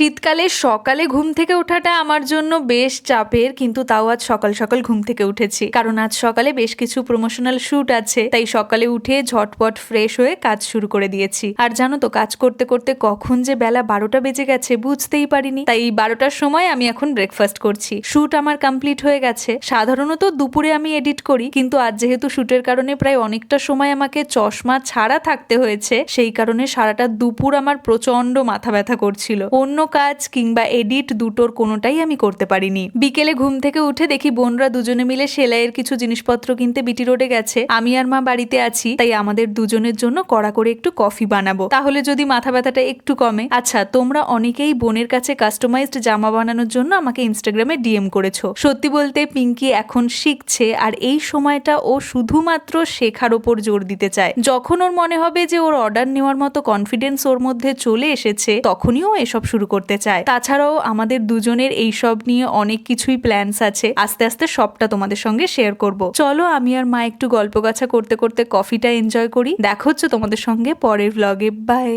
শীতকালে সকালে ঘুম থেকে ওঠাটা আমার জন্য বেশ চাপের, কিন্তু তাও আজ সকাল সকাল ঘুম থেকে উঠেছি। কারণ আজ সকালে বেশ কিছু প্রমোশনাল শুট আছে, তাই সকালে উঠে ঝটপট ফ্রেশ হয়ে কাজ শুরু করে দিয়েছি। আর জানো তো, কাজ করতে করতে কখন যে বেলা বারোটা বেজে গেছে বুঝতেই পারিনি। তাই বারোটার সময় আমি এখন ব্রেকফাস্ট করছি। শুট আমার কমপ্লিট হয়ে গেছে। সাধারণত দুপুরে আমি এডিট করি, কিন্তু আজ যেহেতু শুটের কারণে প্রায় অনেকটা সময় আমাকে চশমা ছাড়া থাকতে হয়েছে, সেই কারণে সারাটা দুপুর আমার প্রচণ্ড মাথা ব্যথা করছিল। অন্য কাজ কিংবা এডিট দুটোর কোনোটাই আমি করতে পারিনি। বিকেলে ঘুম থেকে উঠে দেখি বোনরা দুজনে মিলে সেলাইয়ের কিছু জিনিসপত্র কিনতে বিটি রোডে গেছে। আমি আর মা বাড়িতে আছি, তাই আমাদের দুজনের জন্য কড়া করে একটু কফি বানাবো। তাহলে যদি মাথা ব্যথাটা একটু কমে। আচ্ছা তোমরা অনেকেই বোনের কাছে কাস্টমাইজড জামা বানানোর জন্য আমাকে ইনস্টাগ্রামে ডিএম করেছ। সত্যি বলতে, পিঙ্কি এখন শিখছে আর এই সময়টা ও শুধুমাত্র শেখার ওপর জোর দিতে চায়। যখন ওর মনে হবে যে ওর অর্ডার নেওয়ার মতো কনফিডেন্স ওর মধ্যে চলে এসেছে, তখনই ও এসব শুরু করতে চায়। তাছাড়াও আমাদের দুজনের এইসব নিয়ে অনেক কিছুই প্ল্যানস আছে। আস্তে আস্তে সবটা তোমাদের সঙ্গে শেয়ার করব। চলো আমি আর মা একটু গল্প গাছা করতে করতে কফিটা এনজয় করি। দেখা হচ্ছে তোমাদের সঙ্গে পরের ব্লগে বাই